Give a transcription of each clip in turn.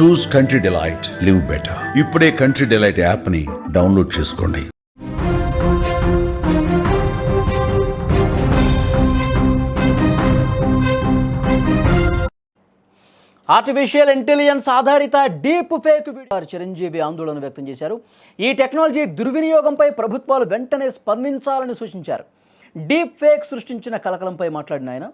Choose Country Delight live better ఇప్పుడే Country Delight యాప్ని download చేసుకోండి. ఆర్టిఫిషియల్ ఇంటెలిజెన్స్ ఆధారిత డీప్ ఫేక్ వీడియో చిరంజీవి ఆందోళన వ్యక్తం చేశారు. ఈ టెక్నాలజీ దుర్వినియోగంపై ప్రభుత్వాలు వెంటనే స్పందించాలని సూచించారు. డీప్ ఫేక్ సృష్టించిన కలకలంపై మాట్లాడిన ఆయన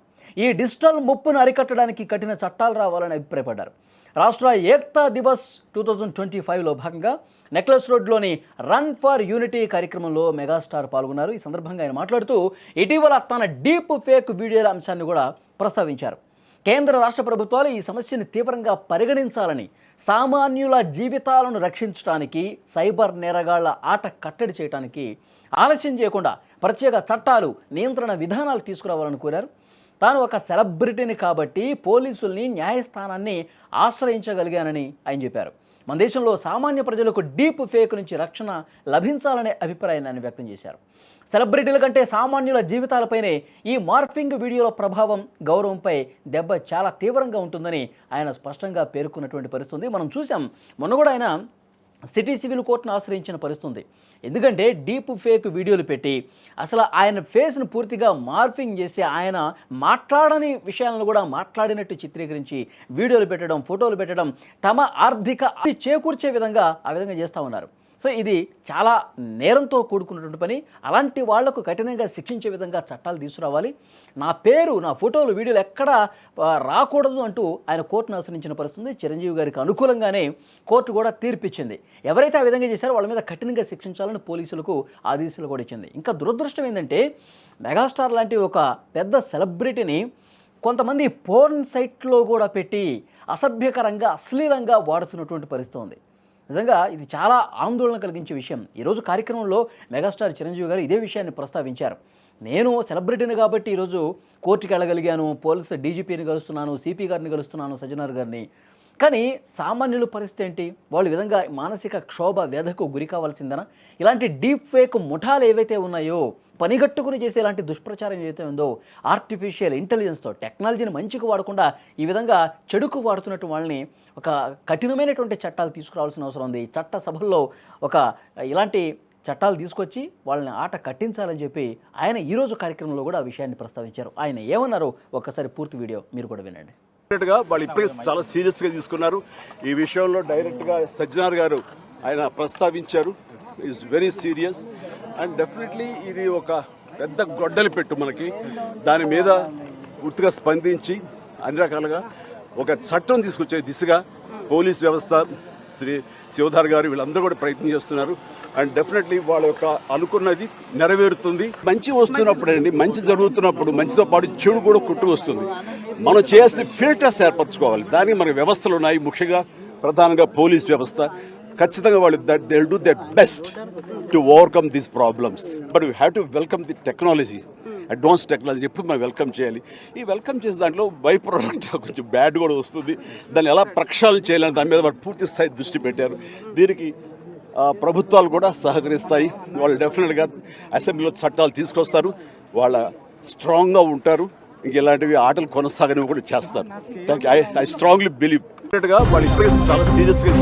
ఈ డిజిటల్ ముప్పును అరికట్టడానికి కఠిన చట్టాలు రావాలని అభిప్రాయపడ్డారు. రాష్ట్ర Ekta Diwas two thousand twenty ఫైవ్లో భాగంగా నెక్లెస్ రోడ్లోని రన్ ఫర్ యూనిటీ కార్యక్రమంలో మెగాస్టార్ పాల్గొన్నారు. ఈ సందర్భంగా ఆయన మాట్లాడుతూ ఇటీవల తన డీప్ ఫేక్ వీడియోల అంశాన్ని కూడా ప్రస్తావించారు. కేంద్ర రాష్ట్ర ప్రభుత్వాలు ఈ సమస్యను తీవ్రంగా పరిగణించాలని సామాన్యుల జీవితాలను రక్షించడానికి సైబర్ నేరగాళ్ళ ఆట కట్టడి చేయడానికి ఆలస్యం చేయకుండా ప్రత్యేక చట్టాలు నియంత్రణ విధానాలు తీసుకురావాలని కోరారు. తాను ఒక సెలబ్రిటీని కాబట్టి పోలీసుల్ని న్యాయస్థానాన్ని ఆశ్రయించగలిగానని ఆయన చెప్పారు మన దేశంలో సామాన్య ప్రజలకు డీప్ ఫేక్ నుంచి రక్షణ లభించాలనే అభిప్రాయాన్ని ఆయన వ్యక్తం చేశారు సెలబ్రిటీల కంటే సామాన్యుల జీవితాలపైనే ఈ మార్ఫింగ్ వీడియోల ప్రభావం గౌరవంపై దెబ్బ చాలా తీవ్రంగా ఉంటుందని ఆయన స్పష్టంగా పేర్కొన్నటువంటి పరిస్థితి ఉంది. మనం చూసాం మొన్న కూడా ఆయన సిటీ సివిల్ కోర్టును ఆశ్రయించిన పరిస్థితి ఉంది. ఎందుకంటే డీప్ ఫేక్ వీడియోలు పెట్టి అసలు ఆయన ఫేస్ను పూర్తిగా మార్ఫింగ్ చేసి ఆయన మాట్లాడని విషయాలను కూడా మాట్లాడినట్టు చిత్రీకరించి వీడియోలు పెట్టడం ఫోటోలు పెట్టడం తమ ఆర్థిక అది చేకూర్చే విధంగా ఆ విధంగా చేస్తూ ఉన్నారు సో ఇది చాలా నేరంతో కూడుకున్నటువంటి పని. అలాంటి వాళ్ళకు కఠినంగా శిక్షించే విధంగా చట్టాలు తీసుకురావాలి. నా పేరు నా ఫోటోలు వీడియోలు ఎక్కడ రాకూడదు అంటూ ఆయన కోర్టును ఆశ్రయించిన పరిస్థితి చిరంజీవి గారికి అనుకూలంగానే కోర్టు కూడా తీర్పిచ్చింది. ఎవరైతే ఆ విధంగా చేశారో వాళ్ళ మీద కఠినంగా శిక్షించాలని పోలీసులకు ఆదేశాలు కూడా ఇచ్చింది. ఇంకా దురదృష్టం ఏంటంటే మెగాస్టార్ లాంటి ఒక పెద్ద సెలబ్రిటీని కొంతమంది పోర్న్ సైట్లో కూడా పెట్టి అసభ్యకరంగా అశ్లీలంగా వాడుతున్నటువంటి పరిస్థితి ఉంది. నిజంగా ఇది చాలా ఆందోళన కలిగించే విషయం. ఈరోజు కార్యక్రమంలో మెగాస్టార్ చిరంజీవి గారు ఇదే విషయాన్ని ప్రస్తావించారు. నేను సెలబ్రిటీని కాబట్టి ఈరోజు కోర్టుకి వెళ్ళగలిగాను పోలీస్ డీజీపీని కలుస్తున్నాను సిపి గారిని కలుస్తున్నాను సజ్జనార్ గారిని. కానీ సామాన్యుల పరిస్థితి ఏంటి? వాళ్ళు విధంగా మానసిక క్షోభ వ్యధకు గురి కావాల్సిందనా? ఇలాంటి డీప్ ఫేక్ ముఠాలు ఏవైతే ఉన్నాయో పనిగట్టుకుని చేసే ఇలాంటి దుష్ప్రచారం ఏదైతే ఉందో ఆర్టిఫిషియల్ ఇంటెలిజెన్స్తో టెక్నాలజీని మంచికి వాడకుండా ఈ విధంగా చెడుకు వాడుతున్నట్టు వాళ్ళని ఒక కఠినమైనటువంటి చట్టాలు తీసుకురావాల్సిన అవసరం ఉంది. చట్ట సభల్లో ఒక ఇలాంటి చట్టాలు తీసుకొచ్చి వాళ్ళని ఆట కట్టించాలని చెప్పి ఆయన ఈరోజు కార్యక్రమంలో కూడా ఆ విషయాన్ని ప్రస్తావించారు. ఆయన ఏమన్నారో? ఒక్కసారి పూర్తి వీడియో మీరు కూడా వినండి. వాళ్ళు ఇప్పటికే చాలా సీరియస్గా తీసుకున్నారు. ఈ విషయంలో డైరెక్ట్గా సజ్జనార్ గారు ఆయన ప్రస్తావించారు. Is very serious and definitely ఇది ఒక పెద్ద గొడ్డలి పెట్టు మనకి. దాని మీద పూర్తిగా స్పందించి అన్ని రకాలుగా ఒక చట్టం తీసుకొచ్చే దిశగా పోలీస్ వ్యవస్థ శ్రీ శివధార్ గారు వీళ్ళందరూ కూడా ప్రయత్నం చేస్తున్నారు. అండ్ డెఫినెట్లీ వాళ్ళ యొక్క అనుకున్నది నెరవేరుతుంది. మంచి వస్తున్నప్పుడు అండి మంచి జరుగుతున్నప్పుడు మంచితో పాటు చెడు కూడా కుట్టు వస్తుంది మనం చేయాల్సిన ఫిల్టర్స్ ఏర్పరచుకోవాలి. దానికి మన వ్యవస్థలు ఉన్నాయి. ముఖ్యంగా ప్రధానంగా పోలీస్ వ్యవస్థ. ఖచ్చితంగా వాళ్ళు that they do that best to overcome these problems but we have to welcome the technology advance technology ఎప్పుడు మనం వెల్కమ్ చేయాలి? ఈ వెల్కమ్ చేసే దాంట్లో బై ప్రోడక్ట్ కొంచెం బ్యాడ్ కూడా వస్తుంది. దాన్ని ఎలా ప్రక్షాళన చేయాలని దాని మీద వాళ్ళు పూర్తి స్థాయి దృష్టి పెట్టారు. దీనికి ప్రభుత్వాలు కూడా సహకరిస్తాయి. వాళ్ళు డెఫినెట్గా అసెంబ్లీలో చట్టాలు తీసుకొస్తారు. వాళ్ళ స్ట్రాంగ్గా ఉంటారు. ఇలాంటివి ఆటలు కొనసాగని కూడా చేస్తారు. ఐ ఐ స్ట్రాంగ్లీ బిలీవ్ డెఫినెట్గా వాళ్ళు ఇప్పటికే చాలా సీరియస్గా